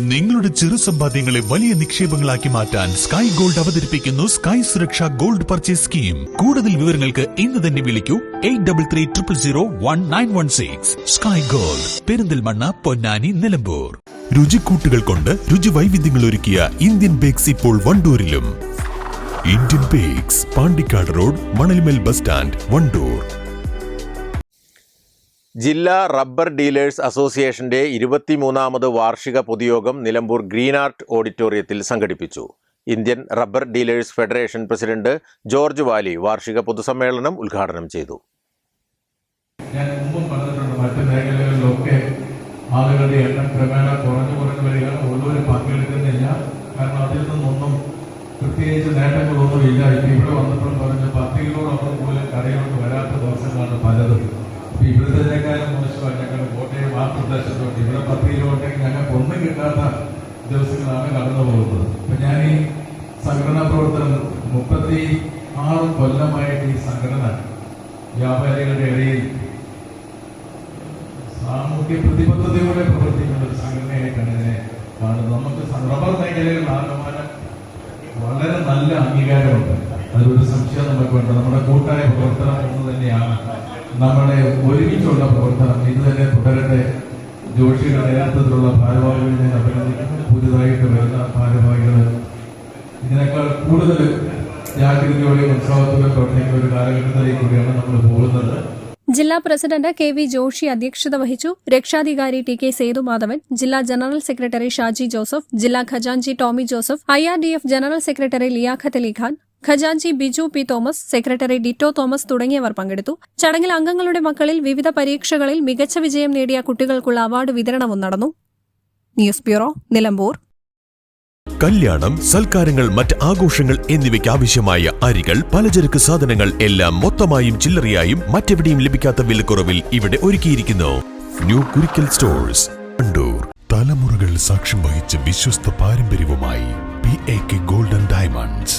നിങ്ങളുടെ ചെറു സമ്പാദ്യങ്ങളെ വലിയ നിക്ഷേപങ്ങളാക്കി മാറ്റാൻ സ്കൈ ഗോൾഡ് അവതരിപ്പിക്കുന്നു Sky Suraksha gold purchase scheme കൂടുതൽ വിവരങ്ങൾക്ക് ഇന്ന് തന്നെ വിളിക്കൂ eight double three triple zero one nine one six Sky Gold Perinthalmanna Ponnani Nilambur. രുചിക്കൂട്ടുകൾ കൊണ്ട് രുചി വൈവിധ്യങ്ങൾ ഒരുക്കിയ ഇന്ത്യൻ ബേക്സ് ഇപ്പോൾ വണ്ടൂരിലും. Indian Bakes Pandikkad road Manalmel bus stand Wandoor. ജില്ലാ റബ്ബർ ഡീലേഴ്സ് അസോസിയേഷന്റെ ഇരുപത്തിമൂന്നാമത് വാർഷിക പൊതുയോഗം നിലമ്പൂർ ഗ്രീൻ ആർട്ട് ഓഡിറ്റോറിയത്തിൽ സംഘടിപ്പിച്ചു. Indian Rubber Dealers Federation president George Valley വാർഷിക പൊതുസമ്മേളനം ഉദ്ഘാടനം ചെയ്തു. ഞാൻ മുമ്പും പറഞ്ഞിട്ടുണ്ട് മറ്റ് മേഖലകളിലൊക്കെ ആളുകളുടെ എണ്ണം ക്രമേണ കുറഞ്ഞു കുറഞ്ഞു വരികയാണ്. ഉള്ളവർ പങ്കെടുക്കുന്നില്ല കാരണം അതിൽ നിന്നൊന്നും പ്രത്യേകിച്ച് നേട്ടങ്ങളൊന്നുമില്ല. ഇപ്പം ഇവിടെ വന്നപ്പോഴും പറഞ്ഞ പത്ത് ആ പ്രദേശത്തോട്ട് ഇവിടെ പത്ത് കിലോമീറ്റർ ഞങ്ങൾക്ക് ഒന്നും കിട്ടാത്ത ദിവസങ്ങളാണ് കടന്നു പോകുന്നത്. അപ്പൊ ഞാൻ ഈ സംഘടനാ പ്രവർത്തനം മുപ്പത്തി ആറ് കൊല്ലമായിട്ട് ഈ സംഘടന വ്യാപാരികളുടെ ഇടയിൽ സാമൂഹ്യ പ്രതിബദ്ധതയോടെ പ്രവർത്തിക്കുന്ന ഒരു സംഘടനയായിട്ടാണ് ഇതിനെ കാണുന്നത്. നമുക്ക് റബ്ബർ മേഖലയിൽ ആകമാനം വളരെ നല്ല അംഗീകാരമുണ്ട്. അതിലൊരു സംശയം നമുക്ക് വേണ്ട. നമ്മുടെ കൂട്ടായ പ്രവർത്തനം ഒന്ന് തന്നെയാണ് നമ്മുടെ ഒരുമിച്ചുള്ള പ്രവർത്തനം ഇത് തന്നെ തുടരട്ടെ. ജോഷിയുടെ നേതൃത്വത്തിലുള്ള ഭാരവാഹികളെ ഞാൻ അഭിനന്ദിക്കുന്നു. പുതുതായിട്ട് വരുന്ന ഭാരവാഹികൾ ഇതിനേക്കാൾ കൂടുതൽ ജാഗ്രതയോടെയും ഉത്സാഹത്തോടെ പ്രവർത്തിക്കുന്ന ഒരു കാലഘട്ടത്തിലേക്ക് കൂടിയാണ് നമ്മൾ പോകുന്നത്. ജില്ലാ പ്രസിഡന്റ് കെ വി ജോഷി അധ്യക്ഷത വഹിച്ചു. രക്ഷാധികാരി ടി കെ സേതുമാധവൻ ജില്ലാ ജനറൽ സെക്രട്ടറി ഷാജി ജോസഫ് ജില്ലാ ഖജാൻജി ടോമി ജോസഫ് ഐ general secretary Liaquat Ali Khan ഖജാൻജി Biju P Thomas secretary Ditto Thomas തുടങ്ങിയവർ പങ്കെടുത്തു. ചടങ്ങിൽ അംഗങ്ങളുടെ മക്കളിൽ വിവിധ പരീക്ഷകളിൽ മികച്ച വിജയം നേടിയ കുട്ടികൾക്കുള്ള അവാർഡ് വിതരണവും നടന്നു. News bureau Nilambur. കല്യാണം സൽക്കാരങ്ങൾ മറ്റ് ആഘോഷങ്ങൾ എന്നിവയ്ക്ക് ആവശ്യമായ അരികൾ പലചരക്ക് സാധനങ്ങൾ എല്ലാം മൊത്തമായും ചില്ലറയായും മറ്റെവിടെയും ലഭിക്കാത്ത വിലക്കുറവിൽ ഇവിടെ ഒരുക്കിയിരിക്കുന്നു. ന്യൂ കുരിക്കൽ സ്റ്റോഴ്സ് കണ്ടൂർ തലമുറകൾ സാക്ഷ്യം വഹിച്ച വിശ്വസ്ത പാരമ്പര്യവുമായി P A K golden diamonds